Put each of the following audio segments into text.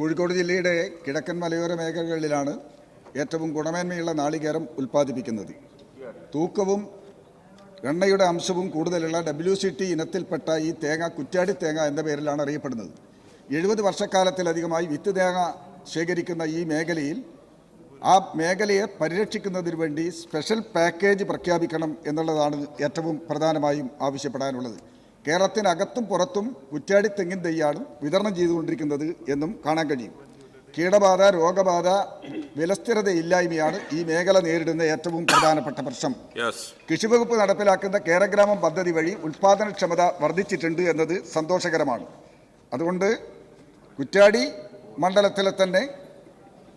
കോഴിക്കോട് ജില്ലയുടെ കിഴക്കൻ മലയോര മേഖലകളിലാണ് ഏറ്റവും ഗുണമേന്മയുള്ള നാളികേരം ഉൽപ്പാദിപ്പിക്കുന്നത്. തൂക്കവും എണ്ണയുടെ അംശവും കൂടുതലുള്ള ഡബ്ല്യു സി ടി ഇനത്തിൽപ്പെട്ട ഈ തേങ്ങ കുറ്റാടി തേങ്ങ എന്ന പേരിലാണ് അറിയപ്പെടുന്നത്. എഴുപത് വർഷക്കാലത്തിലധികമായി വിത്ത് തേങ്ങ ശേഖരിക്കുന്ന ഈ മേഖലയിൽ ആ മേഖലയെ പരിരക്ഷിക്കുന്നതിന് വേണ്ടി സ്പെഷ്യൽ പാക്കേജ് പ്രഖ്യാപിക്കണം എന്നുള്ളതാണ് ഏറ്റവും പ്രധാനമായും ആവശ്യപ്പെടാനുള്ളത്. കേരളത്തിനകത്തും പുറത്തും കുറ്റാടി തെങ്ങിൻ തെയ്യാണ് വിതരണം ചെയ്തുകൊണ്ടിരിക്കുന്നത് എന്നും കാണാൻ കഴിയും. കീടബാധ രോഗബാധ വിലസ്ഥിരതയില്ലായ്മയാണ് ഈ മേഖല നേരിടുന്ന ഏറ്റവും പ്രധാനപ്പെട്ട പ്രശ്നം. കൃഷിവകുപ്പ് നടപ്പിലാക്കുന്ന കേരഗ്രാമം പദ്ധതി വഴി ഉൽപാദനക്ഷമത വർദ്ധിച്ചിട്ടുണ്ട് എന്നത് സന്തോഷകരമാണ്. അതുകൊണ്ട് കുറ്റാടി മണ്ഡലത്തിലെ തന്നെ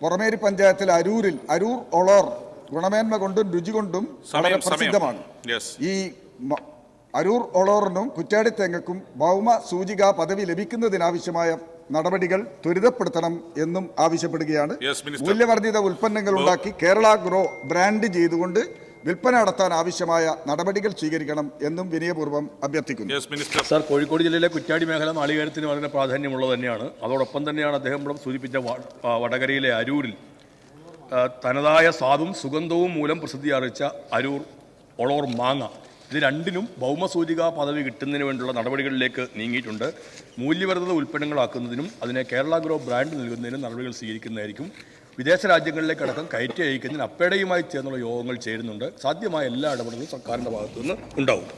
പുറമേരി പഞ്ചായത്തിൽ അരൂരിൽ അരൂർ ഒളോർ ഗുണമേന്മ കൊണ്ടും രുചി കൊണ്ടും വളരെ പ്രസിദ്ധമാണ്. ഈ അരൂർ ഒളോറിനും കുറ്റാടി തേങ്ങക്കും ഭൗമ സൂചിക പദവി ലഭിക്കുന്നതിനാവശ്യമായ നടപടികൾ ത്വരിതപ്പെടുത്തണം എന്നും ആവശ്യപ്പെടുകയാണ്. മൂല്യവർദ്ധിത ഉൽപ്പന്നങ്ങൾ ഉണ്ടാക്കി കേരള ഗ്രോ ബ്രാൻഡ് ചെയ്തുകൊണ്ട് വിൽപ്പന നടത്താൻ ആവശ്യമായ നടപടികൾ സ്വീകരിക്കണം എന്നും വിനയപൂർവം അഭ്യർത്ഥിക്കുന്നു. സാർ കോഴിക്കോട് ജില്ലയിലെ കുറ്റാടി മേഖല നാളികേരത്തിന് വളരെ പ്രാധാന്യമുള്ളത് തന്നെയാണ്. അതോടൊപ്പം തന്നെയാണ് അദ്ദേഹം ഇവിടെ സൂചിപ്പിച്ച വടകരയിലെ അരൂരിൽ തനതായ സ്വാദും സുഗന്ധവും മൂലം പ്രസിദ്ധീകരിച്ച അരൂർ ഒളോർ മാങ്ങ. ഇത് രണ്ടിനും ഭൗമസൂചിക പദവി കിട്ടുന്നതിന് വേണ്ടിയുള്ള നടപടികളിലേക്ക് നീങ്ങിയിട്ടുണ്ട്. മൂല്യവർദ്ധിത ഉൽപ്പന്നങ്ങളാക്കുന്നതിനും അതിനെ കേരള ഗ്രോ ബ്രാൻഡ് നൽകുന്നതിനും നടപടികൾ സ്വീകരിക്കുന്നതായിരിക്കും. വിദേശ രാജ്യങ്ങളിലേക്കടക്കം കയറ്റി അയക്കുന്നതിന് അപ്പേടയുമായി ചേർന്നുള്ള യോഗങ്ങൾ ചേരുന്നുണ്ട്. സാധ്യമായ എല്ലാ ഇടപെടലും സർക്കാരിന്റെ ഭാഗത്തുനിന്ന് ഉണ്ടാവും.